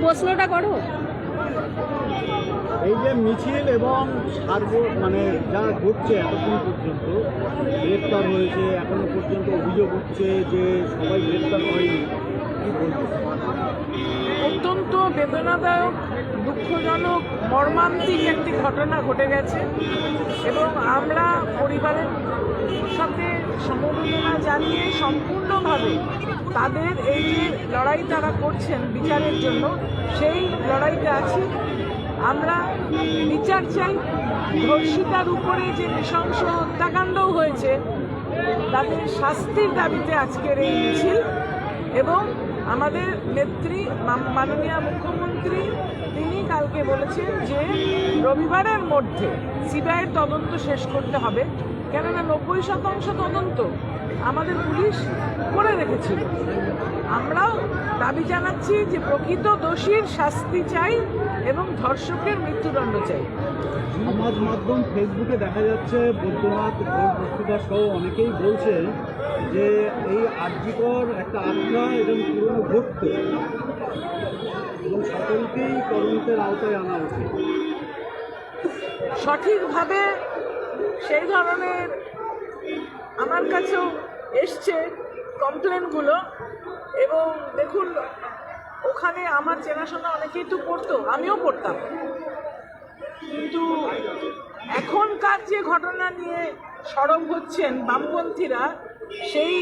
প্রশ্নটা করো। এই যে মিছিল এবং সার্ব মানে যা ঘটছে এতক্ষণ পর্যন্ত গ্রেপ্তার হয়েছে এখনও পর্যন্ত অভিযোগ উঠছে যে সবাই গ্রেপ্তার হয়নি। কি বলব? অত্যন্ত বেদনাদায়ক দুঃখজনক মর্মান্তিক একটি ঘটনা ঘটে গেছে এবং আমরা পরিবারের সাথে সমবেদনা জানিয়ে সম্পূর্ণভাবে তাদের এই যে লড়াই তারা করছেন বিচারের জন্য, সেই লড়াইতে আছি। আমরা বিচার চাই। ধর্ষিতার উপরে যে নৃশংস হত্যাকাণ্ডও হয়েছে তাদের শাস্তির দাবিতে আজকের এই মিছিল এবং আমাদের নেত্রী মাননীয় মুখ্যমন্ত্রী, তিনি কালকে বলেছেন যে রবিবারের মধ্যে সিবিআইয়ের তদন্ত শেষ করতে হবে। কেননা নব্বই শতাংশ তদন্ত আমাদের পুলিশ করে রেখেছিল। আমরাও দাবি জানাচ্ছি যে প্রকৃত দোষীর শাস্তি চাই এবং ধর্ষকের মৃত্যুদণ্ড চাই। সমাজ মাধ্যম ফেসবুকে দেখা যাচ্ছে বৈদ্যনাথ ঘোষ সহ অনেকেই বলছেন যে এই আর্যিকর একটা আখ্যা এবং পুরনো ঘটত এবং সকলকেই তদন্তের আওতায় আনা উচিত। সঠিকভাবে সেই ধরনের আমার কাছেও এসছে। কমপ্লেনগুলো এবং দেখুন, ওখানে আমার চেনাশোনা অনেকেই তো পড়তো আমিও পড়তাম কিন্তু এখনকার যে ঘটনা নিয়ে সরব হচ্ছেন বামপন্থীরা, সেই